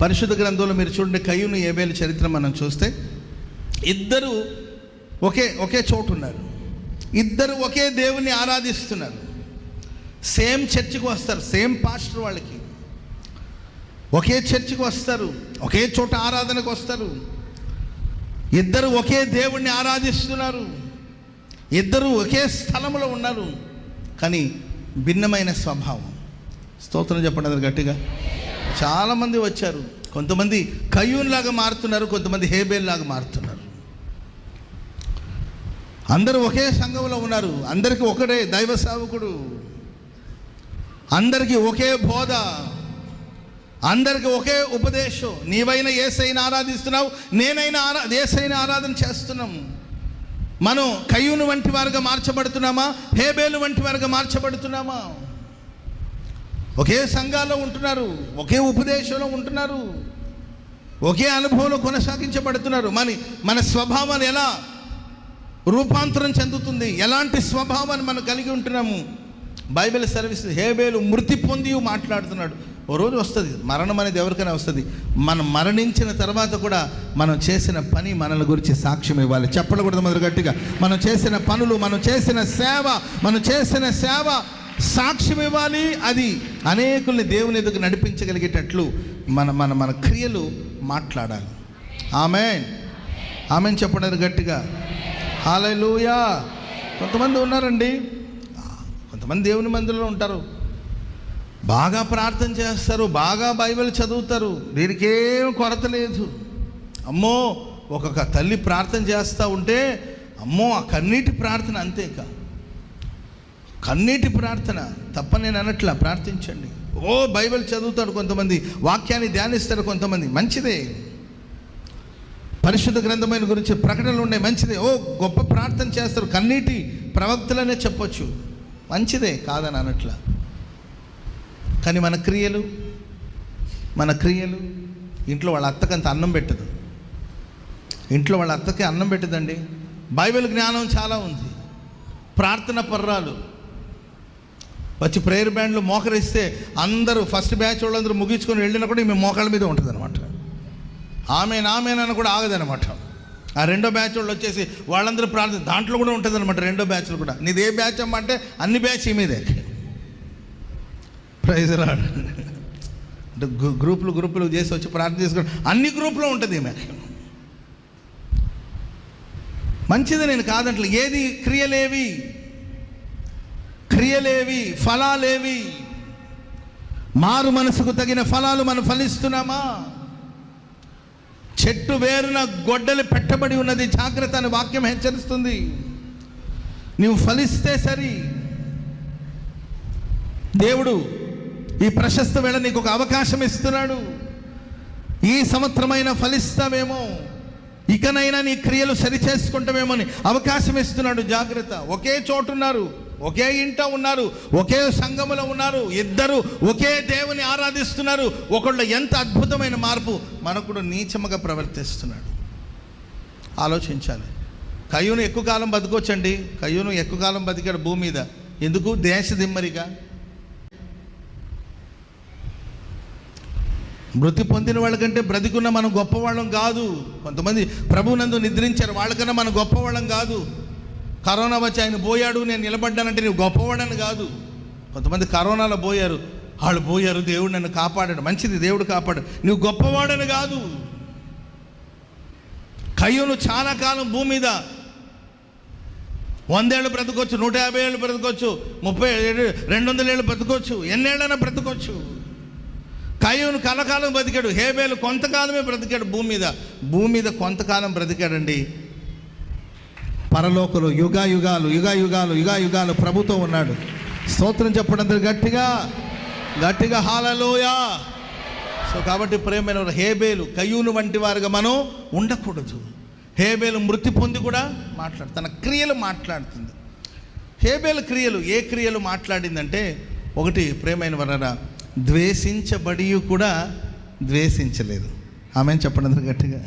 పరిశుద్ధ గ్రంథంలో మీరు చూడండి కయ్యూను ఏబేలు చరిత్ర మనం చూస్తే ఇద్దరు ఒకే ఒకే చోటు ఉన్నారు. ఇద్దరు ఒకే దేవుని ఆరాధిస్తున్నారు. సేమ్ చర్చికి వస్తారు సేమ్ పాస్టర్ వాళ్ళకి. ఒకే చర్చికి వస్తారు ఒకే చోట ఆరాధనకు వస్తారు. ఇద్దరు ఒకే దేవుణ్ణి ఆరాధిస్తున్నారు. ఇద్దరు ఒకే స్థలంలో ఉన్నారు. కానీ భిన్నమైన స్వభావం. స్తోత్రం చెప్పండి అది గట్టిగా. చాలామంది వచ్చారు. కొంతమంది కయ్యూన్లాగా మారుతున్నారు కొంతమంది హేబేల్ లాగా మారుతున్నారు. అందరూ ఒకే సంఘంలో ఉన్నారు. అందరికీ ఒకటే దైవ సేవకుడు. అందరికీ ఒకే బోధ. అందరికీ ఒకే ఉపదేశం. నీవైనా ఏసైనా ఆరాధిస్తున్నావు నేనైనా ఆరా ఏసైనా ఆరాధన చేస్తున్నాం. మనం కయ్యూను వంటి వారుగా మార్చబడుతున్నామా? హేబేలు వంటి వారుగా మార్చబడుతున్నామా? ఒకే సంఘాల్లో ఉంటున్నారు ఒకే ఉపదేశంలో ఉంటున్నారు ఒకే అనుభవంలో కొనసాగించబడుతున్నారు. మన మన స్వభావాలు ఎలా రూపాంతరం చెందుతుంది? ఎలాంటి స్వభావాన్ని మనం కలిగి ఉంటున్నాము? బైబిల్ సర్వీస్ హేబేలు మృతి పొంది మాట్లాడుతున్నాడు. ఓ రోజు వస్తుంది మరణం అనేది ఎవరికైనా వస్తుంది. మనం మరణించిన తర్వాత కూడా మనం చేసిన పని మనల గురించి సాక్ష్యం ఇవ్వాలి. చెప్పకూడదు మొదలు గట్టిగా. మనం చేసిన పనులు మనం చేసిన సేవ మనం చేసిన సేవ సాక్ష్యం ఇవ్వాలి అది అనేకుల్ని దేవుని ఎదుగు నడిపించగలిగేటట్లు మన మన మన క్రియలు మాట్లాడాలి. ఆమె ఆమె చెప్పడం గట్టిగా. హాలూయా కొంతమంది ఉన్నారండి. కొంతమంది దేవుని మందిలో ఉంటారు. బాగా ప్రార్థన చేస్తారు బాగా బైబిల్ చదువుతారు. దీనికేం కొరత లేదు. అమ్మో ఒక్కొక్క తల్లి ప్రార్థన చేస్తూ ఉంటే అమ్మో ఆ కన్నీటి ప్రార్థన అంతేకా కన్నీటి ప్రార్థన తప్ప నేను అనట్లా ప్రార్థించండి. ఓ బైబిల్ చదువుతాడు కొంతమంది వాక్యాన్ని ధ్యానిస్తారు కొంతమంది మంచిదే. పరిశుద్ధ గ్రంథమైన గురించి ప్రకటనలు ఉన్నాయి మంచిదే. ఓ గొప్ప ప్రార్థన చేస్తారు కన్నీటి ప్రవక్తలనే చెప్పొచ్చు. మంచిదే కాదని అనట్లా. కానీ మన క్రియలు మన క్రియలు ఇంట్లో వాళ్ళ అత్తకంత అన్నం పెట్టదు. ఇంట్లో వాళ్ళ అత్తకి అన్నం పెట్టదండి. బైబిల్ జ్ఞానం చాలా ఉంది. ప్రార్థన పర్రాలు వచ్చి ప్రేయర్ బ్యాండ్లు మోకరిస్తే అందరూ ఫస్ట్ బ్యాచ్ వాళ్ళందరూ ముగించుకొని వెళ్ళినా కూడా మేము మోకాళ్ళ మీద ఉంటుంది అనమాట ఆమె నామేనని కూడా ఆగదనమాట ఆ రెండో బ్యాచ్ వాళ్ళు వచ్చేసి వాళ్ళందరూ ప్రార్థన దాంట్లో కూడా ఉంటుంది అనమాట రెండో బ్యాచ్లు కూడా. నీది ఏ బ్యాచ్ అమ్మ అంటే అన్ని బ్యాచ్ ఈ మీదే. ప్రైజ్ రాడు అంటే గ్రూపులు గ్రూపులు చేసి వచ్చి ప్రార్థన చేసుకుని అన్ని గ్రూపులో ఉంటుంది ఈమె. మంచిది నేను కాదంటలే. ఏది క్రియలేవి? క్రియలేవి ఫలాలేవి? మారు మనసుకు తగిన ఫలాలు మనం ఫలిస్తున్నామా? చెట్టు వేరున గొడ్డలు పెట్టబడి ఉన్నది జాగ్రత్త అని వాక్యం హెచ్చరిస్తుంది. నీవు ఫలిస్తే సరి. దేవుడు ఈ ప్రశస్త వేళ నీకు ఒక అవకాశం ఇస్తున్నాడు. ఈ సంవత్సరమైన ఫలిస్తావేమో? ఇకనైనా నీ క్రియలు సరి చేసుకుంటామేమో అని అవకాశం ఇస్తున్నాడు. జాగ్రత్త. ఒకే చోటున్నారు. ఒకే ఇంట ఉన్నారు ఒకే సంఘములో ఉన్నారు ఇద్దరు ఒకే దేవుని ఆరాధిస్తున్నారు. ఒకళ్ళు ఎంత అద్భుతమైన మార్పు? మనకుడు నీచముగా ప్రవర్తిస్తున్నాడు. ఆలోచించాలి. కయ్యూను ఎక్కువ కాలం బతుకోవచ్చండి కయ్యూను ఎక్కువ కాలం బతికాడు భూమి మీద. ఎందుకు? దేశ దిమ్మరిగా. మృతి పొందిన వాళ్ళకంటే బ్రతికున్న మనం గొప్పవాళ్ళం కాదు. కొంతమంది ప్రభునందు నిద్రించారు. వాళ్ళకన్నా మనం గొప్పవాళ్ళం కాదు. కరోనా వచ్చి ఆయన పోయాడు నేను నిలబడ్డానంటే నువ్వు గొప్పవాడని కాదు. కొంతమంది కరోనాలో పోయారు. వాళ్ళు పోయారు దేవుడు నన్ను కాపాడాడు. మంచిది దేవుడు కాపాడు. నువ్వు గొప్పవాడని కాదు. కయ్యూను చాలా కాలం భూమి మీద వందేళ్ళు బ్రతకొచ్చు నూట యాభై ఏళ్ళు బ్రతకొచ్చు ముప్పై ఏడు రెండు వందల ఏళ్ళు బ్రతకొచ్చు ఎన్నేళ్ళైనా బ్రతకొచ్చు. కయ్యూను కలకాలం బ్రతికాడు హేబేలు కొంతకాలమే బ్రతికాడు భూమి మీద. భూమి మీద కొంతకాలం బ్రతికాడండి. పరలోకలు యుగ యుగాలు యుగ యుగాలు యుగ యుగాలు ప్రభుతో ఉన్నాడు. స్తోత్రం చెప్పడం గట్టిగా గట్టిగా హాలలోయా. సో కాబట్టి ప్రేమైన హేబేలు కయ్యూను వంటి వారుగా మనం ఉండకూడదు. హేబేలు మృతి పొంది కూడా మాట్లాడు తన క్రియలు మాట్లాడుతుంది. హేబేలు క్రియలు ఏ క్రియలు మాట్లాడిందంటే ఒకటి ప్రేమైన వరరా ద్వేషించబడి కూడా ద్వేషించలేదు. ఆమె చెప్పడం గట్టిగా.